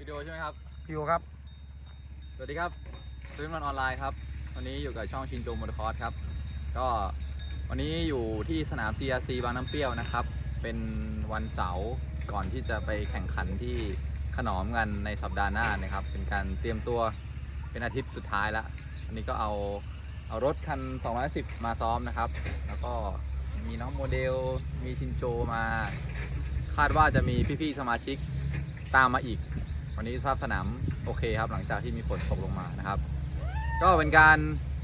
วิดีโอใช่ไหมครับอยู่ครับ สวัสดีครับซื้อมันออนไลน์ครับ วันนี้อยู่กับช่องชินโจมอเตอร์คอร์สครับ ก็วันนี้อยู่ที่สนาม CRC บางน้ำเปรี้ยวนะครับ เป็นวันเสาร์ก่อนที่จะไปแข่งขันที่ขนอมกันในสัปดาห์หน้านะครับ เป็นการเตรียมตัวเป็นอาทิตย์สุดท้ายแล้ววันนี้ก็เอาเอารถคัน 210 มาซ้อมนะครับ แล้วก็มีน้องโมเดล มีชินโจมา คาดว่าจะมีพี่ๆสมาชิกตามมาอีก วันนี้สภาพสนามโอเคครับ หลังจากที่มีฝนตกลงมานะครับ ก็เป็นการ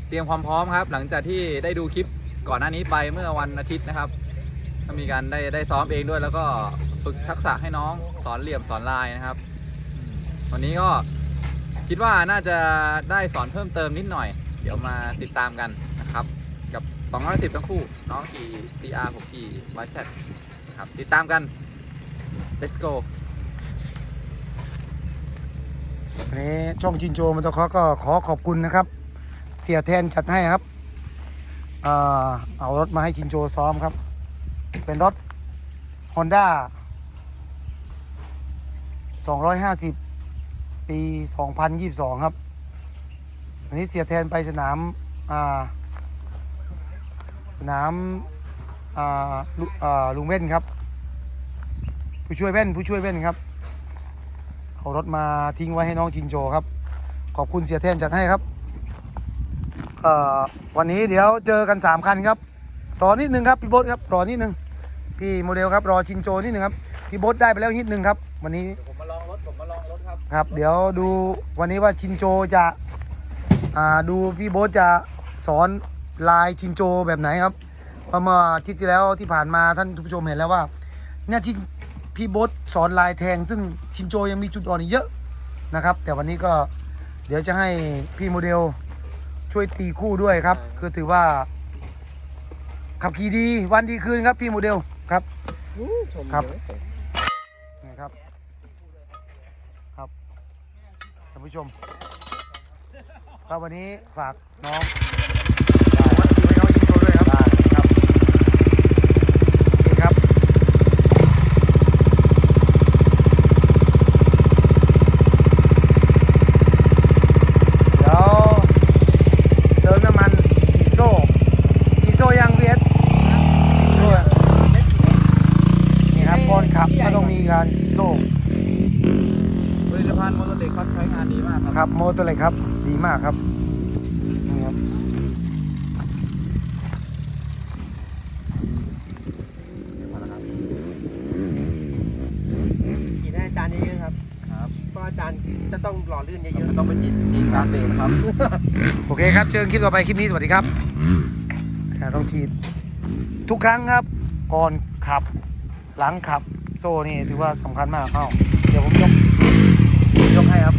เตรียมความพร้อมครับ หลังจากที่ได้ดูคลิปก่อนหน้านี้ไปเมื่อวันอาทิตย์นะครับก็มีการได้ได้ซ้อมเองด้วย แล้วก็ฝึกทักษะให้น้องสอนเหลี่ยมสอนลายนะครับ วันนี้ก็คิดว่าน่าจะได้สอนเพิ่มเติมนิดหน่อย เดี๋ยวมาติดตามกันนะครับ กับ 210 ทั้งคู่ น้องขี่ CR ผมขี่ YZ นะครับติดตามกัน let's go วันนี้ช่องจินโจมอเตอร์คอก็ขอขอบคุณนะครับ เสียแทนจัดให้ครับเอารถมาให้จินโจซ้อมครับ เป็นรถ Honda 250 ปี 2022 ครับวันนี้เสียแทนไปสนามาสนามาลุอ่าลุงเว้นครับ ผู้ช่วยเว้นผู้ช่วยเว้นครับ เอารถมาทิ้งไว้ให้น้องชินโจครับ ขอบคุณเสียแทนจัดให้ครับวันนี้เดี๋ยวเจอกัน 3 คันครับ รอนิดนึงครับพี่โบ๊ทครับรอนิดนึงพี่โมเดลครับรอชินโจนิดนึงครับพี่โบ๊ทได้ไปแล้วนิดนึงครับ วันนี้ผมมาลองรถผมมาลองรถครับครับ เดี๋ยวดูวันนี้ว่าชินโจจะดูพี่โบ๊ทจะสอนลายชินโจแบบไหนครับเพระมื่ออาทิตย์ที่แล้วที่ผ่านมาท่านผู้ชมเห็นแล้วว่าเนี่ยที่ พี่โบ๊ทสอนลายแทง ซึ่งชินโจยังมีจุดอ่อนอีกเยอะนะครับ แต่วันนี้ก็เดี๋ยวจะให้พี่โมเดลช่วยตีคู่ด้วยครับ คือถือว่า ขับขี่ดีวันดีคืนครับพี่โมเดลครับครับนี่ครับครับท่านผู้ชมครับวันนี้ฝากน้องวัดทีไว้น้องชินโจด้วยครับครับโอเคครับ เดี๋ยวเติมน้ำมันจีโซ่จีโซ่ยังพีเอสโซ่ยังนี่ครับก่อนขับก็ต้องมีการจีโซ่ผลิตภัณฑ์มอเตอร์เล็กครับใช้งานดีมากครับครับโมตัวเล็กครับดีมากครับนี่ครับขี่ได้อาจารย์เยอะๆครับครับเพราะอาจารย์จะต้องหล่อลื่นเยอะต้องไปจีจีการเบรกครับ โอเคครับเจอกันคลิปต่อไปคลิปนี้สวัสดีครับอ่าต้องฉีด ทุกครั้งครับ ก่อนขับ หลังขับ โซ่นี่ถือว่าสำคัญมากครับเดี๋ยวผมยกยกให้ครับ